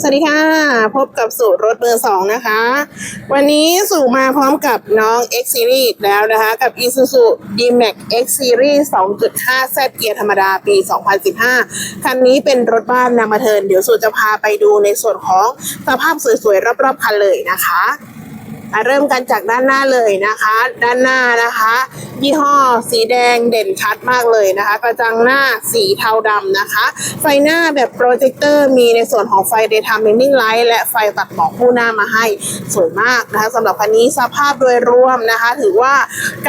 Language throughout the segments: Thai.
สวัสดีค่ะ พบกับสูตรรถเบอร์สองนะคะ วันนี้สู่มาพร้อมกับน้อง X Series อีกแล้วนะคะ กับ Isuzu D-Max X Series 2.5 Z เกียร์ธรรมดาปี 2015 คันนี้เป็นรถบ้านนำมาเทิน เดี๋ยวสูตรจะพาไปดูในส่วนของสภาพสวยๆ รอบๆ คันเลยนะคะ เริ่มกันจากด้านหน้าเลยนะคะ ด้านหน้านะคะ ยี่ห้อสีแดงเด่นชัดมากเลยนะคะ กระจังหน้าสีเทาดำนะคะ ไฟหน้าแบบโปรเจคเตอร์มีในส่วนของไฟ daytime running light และไฟตัดหมอกคู่หน้ามาให้สวยมากนะคะสำหรับคันนี้สภาพโดยรวมนะคะ ถือว่า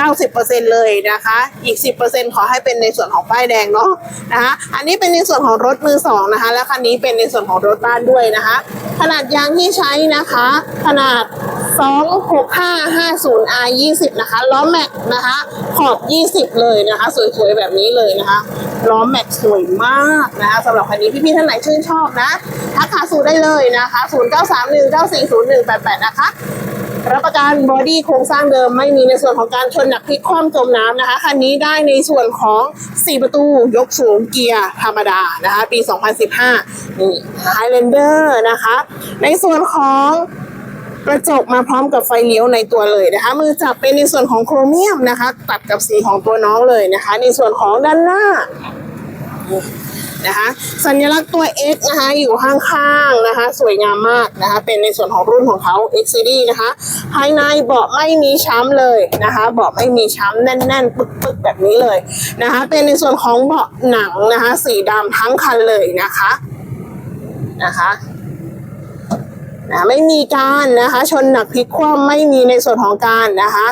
90%เลยนะคะ อีก 10%ขอให้เป็นในส่วนของป้ายแดงเนาะนะคะ อันนี้เป็นในส่วนของรถมือสองนะคะ และคันนี้เป็นในส่วนของรถบ้านด้วยนะคะ ขนาดยางที่ใช้นะคะ ขนาด 26550 R 20นะคะ ล้อแม็กนะคะ ขอบ 20 เลยนะคะ สวยๆ แบบนี้เลยนะคะ ล้อแม็กสวยมากนะคะสำหรับคันนี้พี่ๆท่านไหนชื่นชอบนะ ทักหาสูได้เลยนะคะ 0931940188 นะคะรับประกันบอดี้โครงสร้างเดิมไม่มีในส่วนของการชนหนักพลิกคว่ำจมน้ำนะคะคันนี้ได้ในส่วนของ 4 ประตูยกสูงเกียร์ธรรมดานะคะปี 2015 นี่ Highlander นะคะ ในส่วนของ กระจกมาพร้อมกับไฟเลี้ยวในตัวเลยนะคะ มือจับเป็นในส่วนของโครเมียมนะคะ ตัดกับสีของตัวน้องเลยนะคะ ในส่วนของด้านหน้านะคะสัญลักษณ์ตัว X นะคะอยู่ข้างๆนะคะ สวยงามมากนะคะ เป็นในส่วนของรุ่นของเขา X Series นะคะ ภายในเบาะไม่มีช้ำเลยนะคะเบาะไม่มีช้ำแน่นๆ ปึกๆ แบบนี้เลยนะคะ เป็นในส่วนของเบาะหนังนะคะ สีดำทั้งคันเลยนะคะนะคะ นะไม่มีการนะคะ ชนหนักพลิกคว่ำไม่มีในส่วนของการนะคะ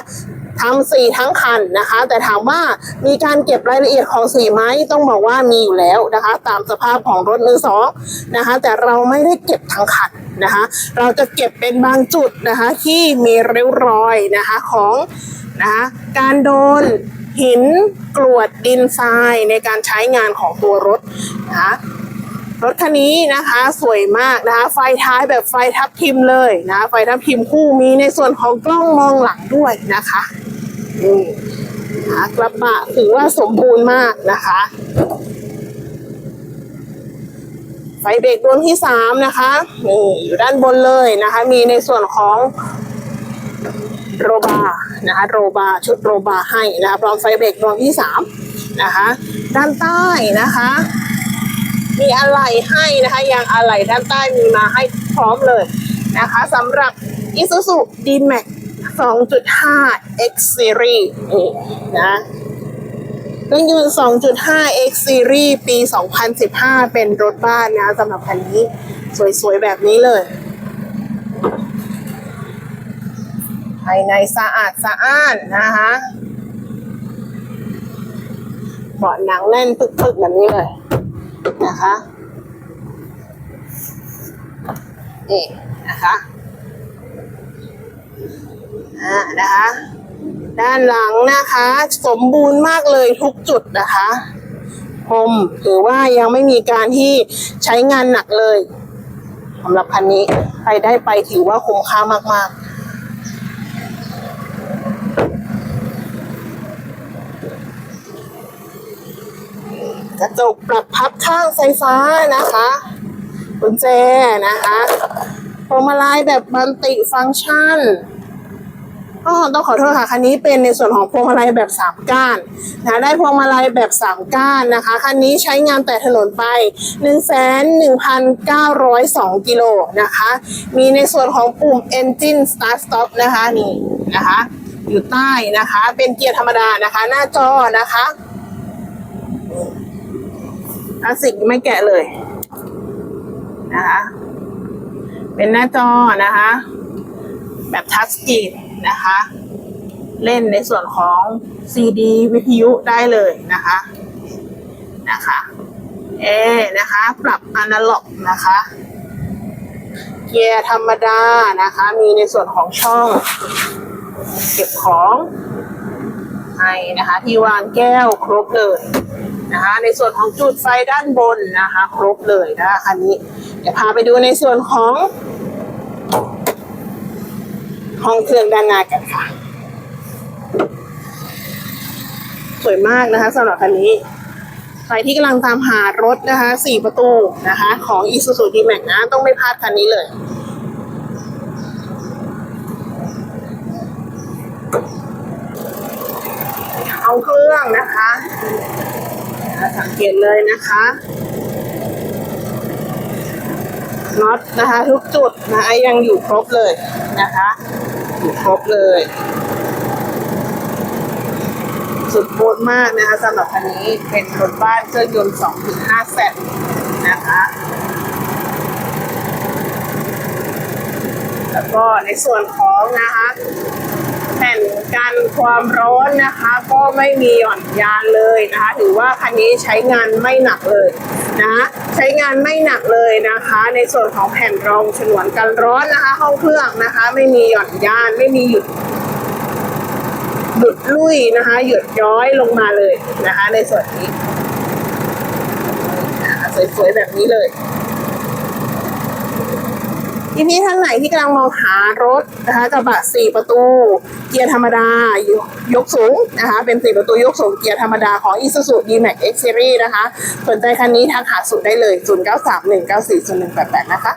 ทำสีทั้งคันนะคะ แต่ถามว่ามีการเก็บรายละเอียดของสีไหมต้องบอกว่ามีอยู่แล้วนะคะ ตามสภาพของรถมือสองนะคะ แต่เราไม่ได้เก็บทั้งคันนะคะ เราจะเก็บเป็นบางจุดนะคะ ที่มีริ้วรอยนะคะของนะคะการโดนหินกรวดดินทรายในการใช้งานของตัวรถนะคะ รถคันนี้นะคะสวยมากนะคะ ไฟท้ายแบบไฟทับทิมเลยนะ ไฟทับทิมคู่มีในส่วนของกล้องมองหลังด้วยนะคะนี่นะกระบะถือว่าสมบูรณ์มากนะคะ ไฟเบรกดวงที่สามนะคะนี่อยู่ด้านบนเลยนะคะ มีในส่วนของโรบาร์นะคะโรบาร์ชุดโรบาร์ให้นะคะพร้อมไฟเบรกดวงที่สามนะคะ ด้านใต้นะคะ มีอะไรให้นะคะยางอะไรด้านใต้มีมาให้พร้อมเลยนะคะสำหรับ Isuzu D-Max 2.5 X Series นี่นะเครื่องยนต์ 2.5 X Series ปี 2015 เป็นรถบ้านนะสำหรับคันนี้สวยๆ แบบนี้เลยภายในสะอาดสะอ้านนะคะเบาะหนังแน่นปึกๆแบบนี้เลย นะคะนี่นะคะอ่านะคะ ด้านหลังนะคะ สมบูรณ์มากเลยทุกจุดนะคะพรมถือว่ายังไม่มีการที่ใช้งานหนักเลยสำหรับคันนี้ใครได้ไปถือว่าคุ้มค่ามากๆ กระจกปรับพับข้างไฟฟ้านะคะกุญแจนะคะพวงมาลัยแบบบันติฟังก์ชันอ๋อต้องขอโทษค่ะคันนี้เป็นในส่วนของพวงมาลัยแบบสามก้านนะได้พวงมาลัยแบบสามก้านนะคะคันนี้ใช้งานแต่ถนนไป 1 1 9 0 2กิโลนะคะ มีในส่วนของปุ่ม engine start stop นะคะนี่นะคะ อยู่ใต้นะคะ เป็นเกียร์ธรรมดานะคะ หน้าจอนะคะ พลาสติกไม่แกะเลยนะคะ เป็นหน้าจอนะคะ แบบทัชสกรีนนะคะ เล่นในส่วนของซีดีวิทยุได้เลยนะคะนะคะเอนะคะ ปรับอนาล็อกนะคะ เกียร์ธรรมดานะคะ มีในส่วนของช่องเก็บของให้นะคะ ที่วางแก้วครบเลย นะคะ ในส่วนของจุดไฟด้านบนนะคะ ครบเลยนะคะคันนี้ เดี๋ยวพาไปดูในส่วนของห้องเครื่องด้านหน้ากันค่ะ สวยมากนะคะสำหรับคันนี้ไฟรที่กำลังตามหารถนะคะสี่ประตูนะคะ ของ Isuzu D-Max นะ ต้องไม่พลาดคันนี้เลย เอาเครื่องนะคะ สังเกตเลยนะคะน็อตนะคะทุกจุดนะคะยังอยู่ครบเลยนะคะ อยู่ครบเลย สุดโคตรมากนะคะสำหรับคันนี้เป็นรถบ้านเครื่องยนต์2.5แซดนะคะแล้วก็ในส่วนของนะคะ แผ่นกันความร้อนนะคะ ก็ไม่มีหย่อนยานเลยนะคะ ถือว่าคันนี้ใช้งานไม่หนักเลยนะใช้งานไม่หนักเลยนะคะ ในส่วนของแผ่นรองฉนวนกันร้อนนะคะ ห้องเครื่องนะคะ ไม่มีหย่อนยานไม่มีหยุดหยุดลุยนะคะหยุดย้อยลงมาเลยนะคะ ในส่วนนี้สวยๆแบบนี้เลย ทีนี้ท่านไหนที่กำลังมองหารถนะคะกระบะสี่ประตู เกียร์ธรรมดายกยกสูงนะคะ เป็นสี่ประตูยกสูงเกียร์ธรรมดาของ Isuzu D-Max X Series นะคะ สนใจคันนี้ทางหาสูดได้เลย 0931940188 นะคะ